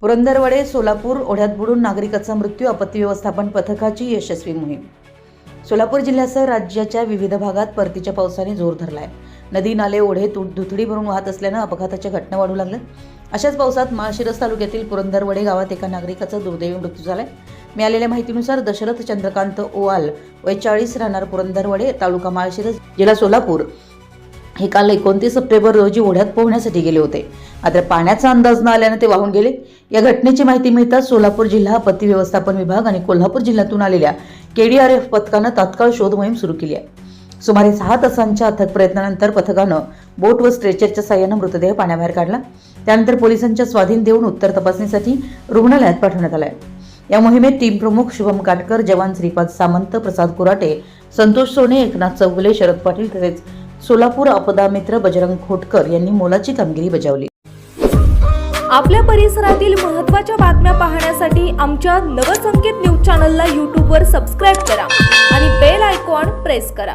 पुरंदरवडे सोलापूर ओढ्यात बुडून नागरिकाचा मृत्यू आपत्ती व्यवस्थापन पथकाची यशस्वी मोहीम. सोलापूर जिल्ह्यासह राज्याच्या विविध भागात परतीच्या पावसाने जोर धरलाय. नदी नाले ओढे तु- दुथडी भरून वाहत असल्यानं अपघाताच्या घटना वाढू लागल्या अशाच पावसात माळशिरस तालुक्यातील पुरंदरवडे गावात एका नागरिकाचा दुर्दैवी मृत्यू झाला आहे मिळालेल्या माहितीनुसार दशरथ चंद्रकांत ओवाल वय चाळीस राहणार पुरंदरवडे तालुका माळशिरस जिल्हा सोलापूर. हे काल एकोणतीस सप्टेंबर रोजी ओढ्यात पोहण्यासाठी गेले होते. मात्र पाण्याचा अंदाज न आल्याने ते वाहून गेले. या घटनेची माहिती मिळताच सोलापूर जिल्हा आपत्ती व्यवस्थापन विभाग आणि कोल्हापूर जिल्ह्यातून आलेल्या केडीआरएफ पथकानं तात्काळ शोध मोहीम सुरू केली आहे. सुमारे सहा तासांच्या अथक प्रयत्नानंतर पथकानं बोट व स्ट्रेचरच्या साह्यानं मृतदेह पाण्याबाहेर काढला. त्यानंतर पोलिसांच्या स्वाधीन देऊन उत्तर तपासणीसाठी रुग्णालयात पाठवण्यात आलाय या मोहिमेत टीम प्रमुख शुभम काटकर जवान श्रीपाद सामंत प्रसाद कुराटे संतोष सोने एकनाथ चौगुले शरद पाटील तसेच सोलापूर आपदा मित्र बजरंग खोटकर यांनी मोलाची कामगिरी बजावली. आपल्या परिसरातील महत्त्वाच्या बातम्या पाहण्यासाठी आमच्या नवसंकेत न्यूज चॅनलला यूट्यूबवर सबस्क्राईब करा आणि बेल आयकॉन प्रेस करा.